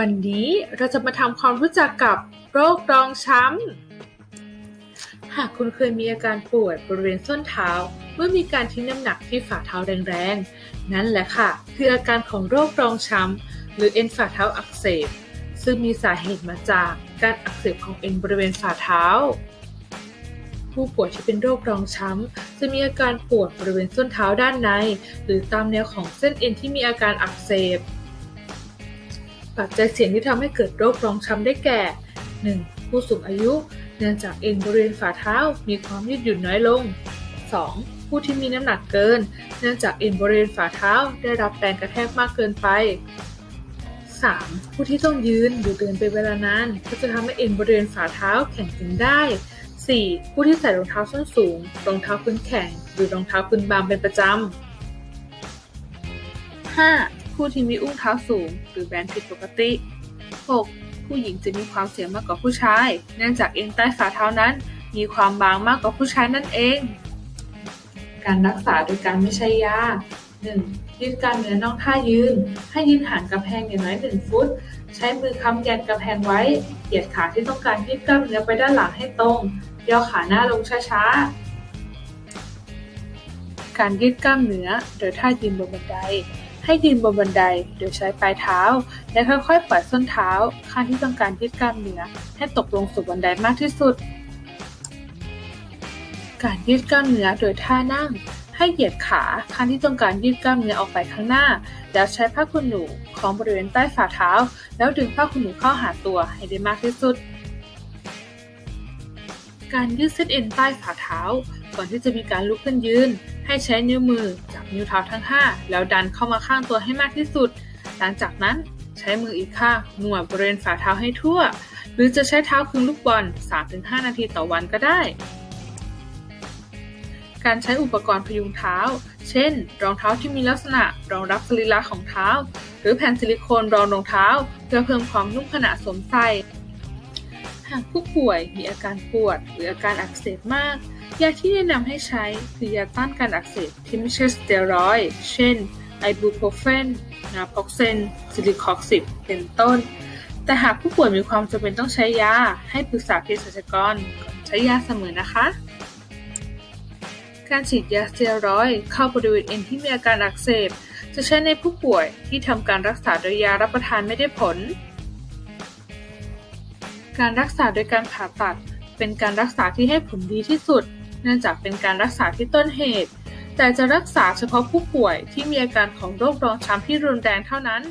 วันนี้เราจะมาทำความรู้จักกับโรครองช้ำ หากคุณเคยมีอาการปวดบริเวณส้นเท้า เมื่อมีการทิ้งน้ำหนักที่ฝ่าเท้าแรงๆ นั่นแหละค่ะ คืออาการของโรครองช้ำ หรือเอ็นฝ่าเท้าอักเสบ ซึ่งมีสาเหตุมาจากการอักเสบของเอ็นบริเวณฝ่าเท้า ผู้ป่วยที่เป็นโรครองช้ำ จะมีอาการปวดบริเวณส้นเท้าด้านใน หรือตามแนวของเส้นเอ็นที่มีอาการอักเสบ ปัจจัยเสี่ยงที่ทำให้เกิดโรครองช้ำได้แก่ 1. ผู้สูงอายุ เนื่องจากเอ็นบริเวณฝ่าเท้ามีความยืดหยุ่นน้อยลง 2. ผู้ที่มีน้ำหนักเกิน เนื่องจากเอ็นบริเวณฝ่าเท้าได้รับแรงกระแทกมากเกินไป 3. ผู้ที่ต้องยืนหรือเดินเป็นเวลานานก็จะทำให้เอ็นบริเวณฝ่าเท้าแข็งตึงได้ 4. ผู้ที่ใส่รองเท้าส้นสูง รองเท้าพื้นแข็ง หรือรองเท้าพื้นบางเป็นประจำ 5. ผู้ที่มีอุ้งเท้าสูง หรือแบนผิดปกติ 6. ผู้หญิงจะมีความเสี่ยงมากกว่าผู้ชาย เนื่องจากเอ็นใต้ฝ่าเท้านั้น มีความบางมากกว่าผู้ชายนั่นเอง การรักษาโดยการไม่ใช้ยา 1. ยืดกล้ามเนื้อน่องท่ายืน ให้ยืนห่างกำแพงอย่างน้อย 1 ฟุต ใช้มือค้ำแกนกำแพงไว้ เหยียดขาที่ต้องการยืดกล้ามเนื้อไปด้านหลังให้ตรง ย่อขาหน้าลงช้าๆ การยืดกล้ามเนื้อโดยท่ายืนบนบันได ให้ยืนบนบันไดโดยใช้ปลายเท้า และค่อยๆปล่อยส้นเท้า ข้างที่ต้องการยืดกล้ามเนื้อให้ตกลงสู่บันไดมากที่สุด การยืดกล้ามเนื้อโดยท่านั่ง ให้เหยียดขาข้างที่ต้องการยืดกล้ามเนื้อออกไปข้างหน้า แล้วใช้ผ้าขนหนูคล้องบริเวณใต้ฝ่าเท้า แล้วดึงผ้าขนหนูเข้าหาตัวให้ได้มากที่สุด การยืดเส้นเอ็นใต้ฝ่าเท้า ก่อนที่จะมีการลุกขึ้นยืน ให้ใช้นิ้วมือ นิ้วเท้าทั้ง 5 แล้วดันเข้ามาข้างตัวให้มากที่สุด หลังจากนั้นใช้มืออีกข้างนวดบริเวณฝ่าเท้าให้ทั่ว หรือจะใช้เท้าคึงลูกบอล 3-5 นาทีต่อวันก็ได้ การใช้อุปกรณ์พยุงเท้า เช่น รองเท้าที่มีลักษณะรองรับสรีระของเท้า หรือแผ่นซิลิโคนรองรองเท้า เพื่อเพิ่มความนุ่มขณะสวมใส่ หากผู้ป่วยมีอาการปวด หรืออาการอักเสบมาก ยาที่แนะนำให้ใช้คือยาต้านการอักเสบที่ไม่ใช่สเตียรอยด์เช่น ไอบูโปรเฟน นาพ็อกเซน ซิลิคอกซิบเป็นต้น แต่หากผู้ป่วยมีความจำเป็นต้องใช้ยา ให้ปรึกษาเภสัชกรก่อนใช้ยาเสมอนะคะ การฉีดยาสเตียรอยด์เข้าบริเวณเอ็นที่มีอาการอักเสบ จะใช้ในผู้ป่วยที่ทำการรักษาโดยยารับประทานไม่ได้ผล การรักษาโดยการผ่าตัดเป็นการรักษาที่ให้ผลดีที่สุด เนื่องจากเป็นการรักษาที่ต้นเหตุ แต่จะรักษาเฉพาะผู้ป่วยที่มีอาการของโรครองช้ำที่รุนแรงเท่านั้น